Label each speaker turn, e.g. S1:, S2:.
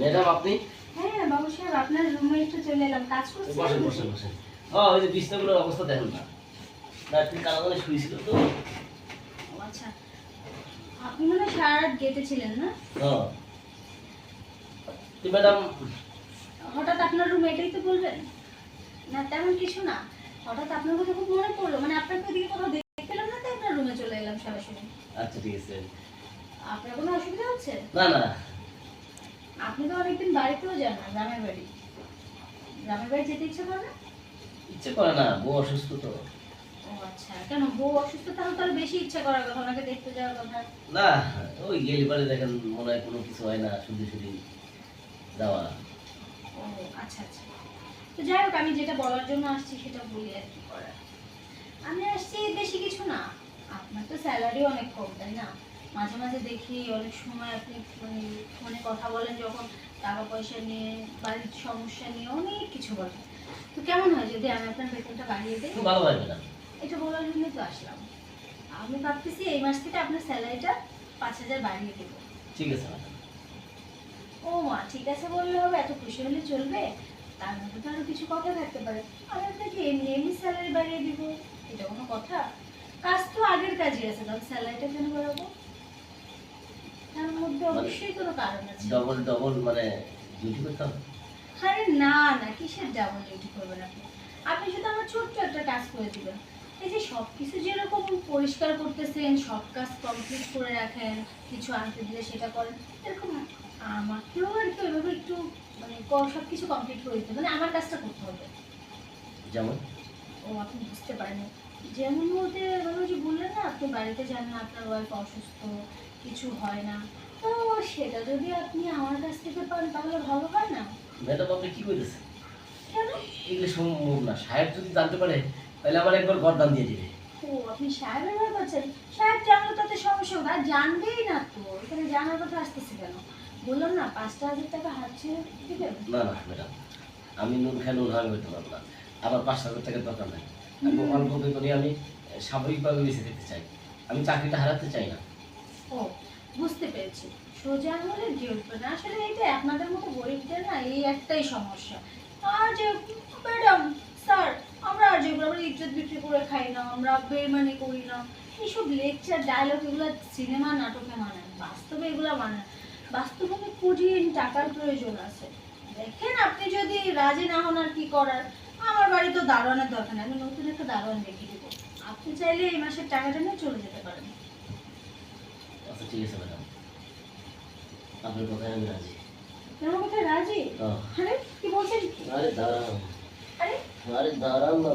S1: Madam আপনি?
S2: হ্যাঁ বাবু সাহেব আপনার রুমে একটু চলে এলাম কাজ করছেন
S1: বসেন বসেন বসেন। ও ওই যে বিছনাগুলোর অবস্থা দেখেন না। রাত্রি কালাদানে শুয়েছিল তো।
S2: আচ্ছা। আপনি মনে হয় সারা রাত গেটে ছিলেন না?
S1: হ্যাঁ তো ম্যাডাম
S2: হঠাৎ আপনার রুম এটাই তো বলবেন? না তেমন কিছু না। হঠাৎ আপনার কথা খুব মনে পড়ল। মানে আপনাকে ওদিকে কোথাও দেখতে পেলাম না তাই আপনার রুমে চলে এলাম সরাসরি
S1: আচ্ছা ঠিক আছে।
S2: আপনার কোনো অসুবিধা হচ্ছে?
S1: না না।
S2: আপনি তো অনেকদিন বাড়িতেও যান না গ্রামের বাড়ি। গ্রামের বাড়ি যেতে ইচ্ছে করে না?
S1: ইচ্ছে করে না বউ অসুস্থ তো।
S2: ও আচ্ছা কেন বউ অসুস্থ? তাহলে বেশি ইচ্ছা করার কথা ওনাকে দেখতে যাওয়ার কথা।
S1: না ওই গেলি পরে দেখেন মনে হয় কোনো কিছু হয় না শুধু শুধু যাওয়া।
S2: ও আচ্ছা আচ্ছা। তো যাই হোক আমি যেটা বলার জন্য আসছি সেটা বলি আর কি করার। আমি আসছি বেশি কিছু না। আপনার তো স্যালারি অনেক কম তাই না? মাঝে মাঝে দেখি অনেক সময় আপনি মানে ফোনে কথা বলেন যখন টাকা পয়সা নিয়ে বাড়ির সমস্যা নিয়ে অনেক কিছু বলেন। তো কেমন হয় যদি আমি আপনার বেতনটা বাড়িয়ে দিই?
S1: ভালো হয়
S2: এটা বলার জন্যই তো আসলাম। আমি ভাবতেছি এই মাস থেকে আপনার স্যালারিটা পাঁচ হাজার বাড়িয়ে দেবো।
S1: ঠিক আছে
S2: ও মা ঠিক আছে বললে হবে এত খুশি হলে চলবে। তার মধ্যে তো আরও কিছু কথা থাকতে পারে। আমি আপনাকে এমনি এমনি স্যালারি বাড়িয়ে দিব এটা কোনো কথা? কাজ তো আগের কাজই আছে তখন স্যালারিটা কেন বাড়াবো? তার মধ্যে অবশ্যই কোনো কারণ আছে।
S1: ডবল ডবল মানে ডিউটি করতে হবে?
S2: আরে না না কিসের ডাবল ডিউটি করবেন আপনি? আপনি শুধু আমার ছোট্ট একটা কাজ করে দিবেন। এই যে সব কিছু যেরকম পরিষ্কার করতেছেন সব কাজ কমপ্লিট করে রাখেন কিছু আনতে দিলে সেটা করেন এরকম আমাকেও আর কি ওইভাবে একটু মানে সব কিছু কমপ্লিট করে দিতে মানে আমার কাজটা করতে হবে।
S1: যেমন?
S2: ও আপনি বুঝতে পারেন যেমন বলতে মানে যে বললেন না আপনি বাড়িতে যান না আপনার ওয়াইফ অসুস্থ কিছু হয় না। তো সেটা যদি আপনি আমার কাছ থেকে পান তাহলে ভালো হয় না।
S1: ম্যাডাম আপনি কি এগুলো সম্ভব না সাহেব যদি জানতে পারে তাহলে আমার একবার গরদান দিয়ে দিবে।
S2: ও আপনি সাহেবের করছেন সাহেব জানলে তাতে সমস্যা হবে আর জানবেই না তো এখানে জানার কথা আসতেছে কেন? বললাম না পাঁচটা হাজার টাকা হাত ছেড়ে দিবেন
S1: না না ম্যাডাম আমি নুন খাই নুন হারাম করতে পারব না। আমার পাঁচ হাজার টাকার দরকার নাই। আমি স্বাভাবিকভাবে থাকতে চাই। আমি চাকরিটা হারাতে চাই না।
S2: ও, বুঝতে পেরেছি। সোজা আসলে আপনাদের মতো গরিবদের না, এই একটাই সমস্যা। আর যে, ম্যাডাম, স্যার, আমরা আর যেগুলো আমরা ইজ্জত বিক্রি করে খাই না, আমরা বেমানি করি না, এইসব লেকচার ডায়লগ এগুলো সিনেমা নাটকে মানে বাস্তবে এগুলো মানে বাস্তবে কোটি টাকার প্রয়োজন আছে। দেখেন আপনি যদি রাজি না হন আর কি করার। আমার বাড়ি তো দারোয়ানের দরকার নেই। আমি নতুন একটা দারোয়ান রেখে দেবো। আপনি চাইলে এই মাসের টাকাটা নিয়ে চলে যেতে পারেন।
S1: আচ্ছা ঠিক আছে ম্যাডাম। আপনার কথায় আমি রাজি।
S2: আমার কথায় রাজি?
S1: ও,
S2: আরে কি বলছেন?
S1: আরে দাঁড়ান
S2: আরে?
S1: আরে দাঁড়ান না